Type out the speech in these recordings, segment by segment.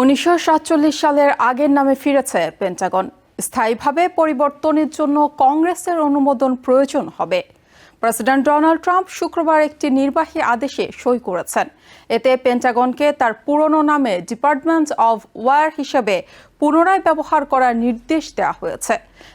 উনিশশো সাতচল্লিশ সালের আগের নামে ফিরেছে পেন্টাগন। স্থায়ীভাবে পরিবর্তনের জন্য কংগ্রেসের অনুমোদন প্রয়োজন হবে। প্রেসিডেন্ট ডোনাল্ড ট্রাম্প শুক্রবার একটি নির্বাহী আদেশে সই করেছেন। এতে পেন্টাগনকে তার পুরনো নামে ডিপার্টমেন্ট অব ওয়ার হিসেবে পুনরায় ব্যবহার করার নির্দেশ দেওয়া হয়েছে।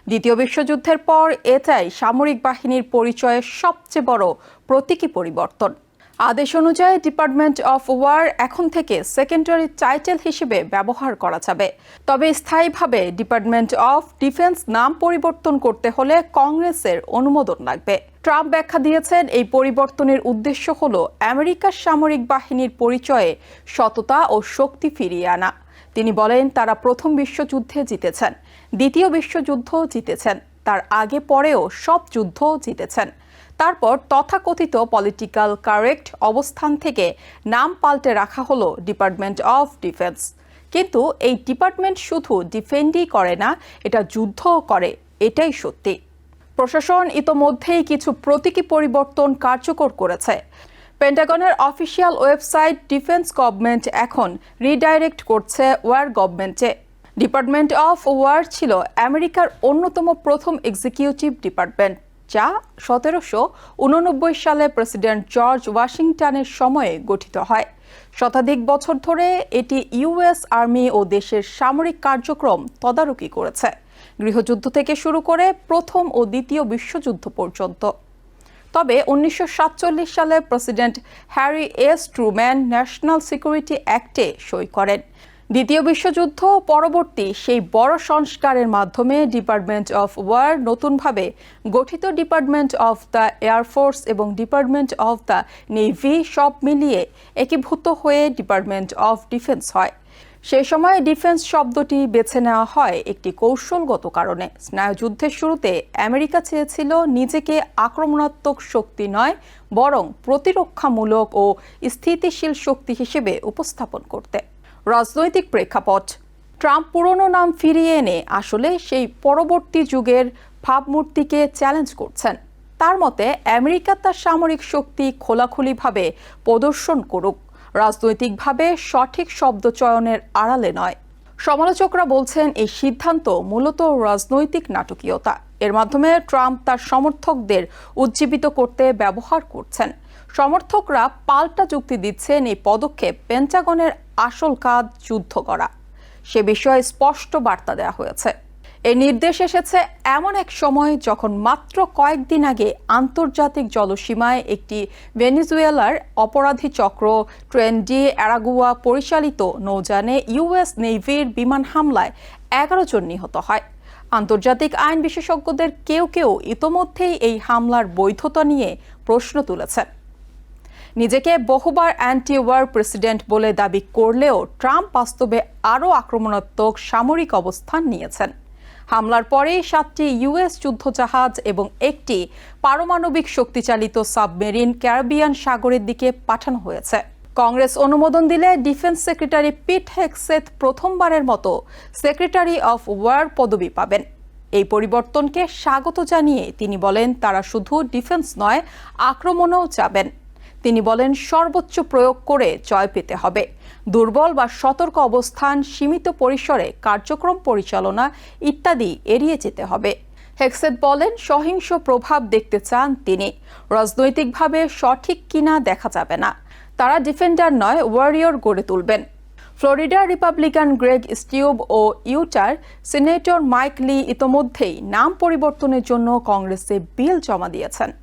দ্বিতীয় বিশ্বযুদ্ধের পর এটাই সামরিক বাহিনীর পরিচয়ের সবচেয়ে বড় প্রতীকী পরিবর্তন। আদেশ অনুযায়ী ডিপার্টমেন্ট অফ ওয়ার এখন থেকে সেকেন্ডারি টাইটেল হিসেবে ব্যবহার করা যাবে। তবে স্থায়ীভাবে ডিপার্টমেন্ট অফ ডিফেন্স নাম পরিবর্তন করতে হলে কংগ্রেসের অনুমোদন লাগবে। ট্রাম্প ব্যাখ্যা দিয়েছেন, এই পরিবর্তনের উদ্দেশ্য হল আমেরিকার সামরিক বাহিনীর পরিচয়ে সততা ও শক্তি ফিরিয়ে আনা। তিনি বলেন, তারা প্রথম বিশ্বযুদ্ধে জিতেছেন, দ্বিতীয় বিশ্বযুদ্ধ জিতেছেন, তার আগে পরেও সব যুদ্ধ জিতেছেন। তারপর তথাকথিত পলিটিক্যাল কারেক্ট অবস্থান থেকে নাম পাল্টে রাখা হলো ডিপার্টমেন্ট অফ ডিফেন্স কিন্তু এই ডিপার্টমেন্ট শুধু ডিফেন্ডই করে না, এটা যুদ্ধও করে, এটাই সত্যি। প্রশাসন ইতোমধ্যেই কিছু প্রতীকী পরিবর্তন কার্যকর করেছে। পেন্টাগনের অফিসিয়াল ওয়েবসাইট ডিফেন্স গভর্নমেন্ট এখন রিডাইরেক্ট করছে ওয়ার গভর্নমেন্টে ডিপার্টমেন্ট অফ ওয়ার ছিল আমেরিকার অন্যতম প্রথম এক্সিকিউটিভ ডিপার্টমেন্ট যা সতেরোশো উননব্বই সালে প্রেসিডেন্ট জর্জ ওয়াশিংটনের সময়ে গঠিত হয়। শতাধিক বছর ধরে এটি ইউএস আর্মি ও দেশের সামরিক কার্যক্রম তদারকি করেছে। গৃহযুদ্ধ থেকে শুরু করে প্রথম ও দ্বিতীয় বিশ্বযুদ্ধ পর্যন্ত। তবে উনিশশো সাতচল্লিশ সালে president Harry S Truman national security অ্যাক্টে সই করেন। দ্বিতীয় বিশ্বযুদ্ধ পরবর্তী সেই বড় সংস্কারের মাধ্যমে ডিপার্টমেন্ট অফ ওয়ার নতুনভাবে গঠিত department of the air force এবং ডিপার্টমেন্ট অফ দ্য নেভি সব মিলিয়ে একীভূত হয়ে ডিপার্টমেন্ট অফ ডিফেন্স হয়। সেই সময় ডিফেন্স শব্দটি বেছে নেওয়া হয় একটি কৌশলগত কারণে। স্নায়ুযুদ্ধের শুরুতে আমেরিকা চেয়েছিল নিজেকে আক্রমণাত্মক শক্তি নয়, বরং প্রতিরক্ষামূলক ও স্থিতিশীল শক্তি হিসেবে উপস্থাপন করতে। রাজনৈতিক প্রেক্ষাপট। ট্রাম্প পুরনো নাম ফিরিয়ে এনে আসলে সেই পরবর্তী যুগের ভাবমূর্তিকে চ্যালেঞ্জ করছেন। তার মতে, আমেরিকা তার সামরিক শক্তি খোলাখুলিভাবে প্রদর্শন করুক। রাজনৈতিকভাবে সঠিক শব্দ চয়নের আড়ালে নয়। সমালোচকরা বলছেন, এই সিদ্ধান্ত মূলত রাজনৈতিক নাটকীয়তা। এর মাধ্যমে ট্রাম্প তার সমর্থকদের উজ্জীবিত করতে ব্যবহার করছেন। সমর্থকরা পাল্টা যুক্তি দিচ্ছেন এই পদক্ষেপ পেন্টাগনের আসল কাজ যুদ্ধ করা। সে বিষয়ে স্পষ্ট বার্তা দেওয়া হয়েছে। এই নির্দেশ এসেছে এমন এক সময় যখন মাত্র কয়েকদিন আগে আন্তর্জাতিক জলসীমায় একটি ভেনিজুয়েলার অপরাধী চক্র ট্রেন্ডি অ্যারাগুয়া পরিচালিত নৌযানে ইউএস নেভির বিমান হামলায় এগারো জন নিহত হয়। আন্তর্জাতিক আইন বিশেষজ্ঞদের কেউ কেউ ইতোমধ্যেই এই হামলার বৈধতা নিয়ে প্রশ্ন তুলেছেন। নিজেকে বহুবার অ্যান্টি ওয়ার প্রেসিডেন্ট বলে দাবি করলেও ট্রাম্প বাস্তবে আরও আক্রমণাত্মক সামরিক অবস্থান নিয়েছেন। হামলার পরে সাতটি ইউএস যুদ্ধজাহাজ এবং একটি পারমাণবিক শক্তিচালিত সাবমেরিন ক্যারিবিয়ান সাগরের দিকে পাঠানো হয়েছে। কংগ্রেস অনুমোদন দিলে ডিফেন্স সেক্রেটারি পিট হেক্সেথ প্রথমবারের মতো সেক্রেটারি অফ ওয়ার পদবি পাবেন। এই পরিবর্তনকে স্বাগত জানিয়ে তিনি বলেন, তারা শুধু ডিফেন্স নয়, আক্রমণও চাবেন। তিনি বলেন, সর্বোচ্চ প্রয়োগ করে জয় পেতে হবে। দুর্বল বা সতর্ক অবস্থান, সীমিত পরিসরে কার্যক্রম পরিচালনা ইত্যাদি এড়িয়ে যেতে হবে। হেক্সেট বলেন, সহিংস প্রভাব দেখতে চান তিনি। রাজনৈতিকভাবে সঠিক কিনা দেখা যাবে না। তারা ডিফেন্ডার নয়, ওয়ারিয়র গড়ে তুলবেন। ফ্লোরিডা রিপাবলিকান গ্রেগ স্টিউব ও ইউটার সিনেটর মাইক লি ইতোমধ্যেই নাম পরিবর্তনের জন্য কংগ্রেসে বিল জমা দিয়েছেন।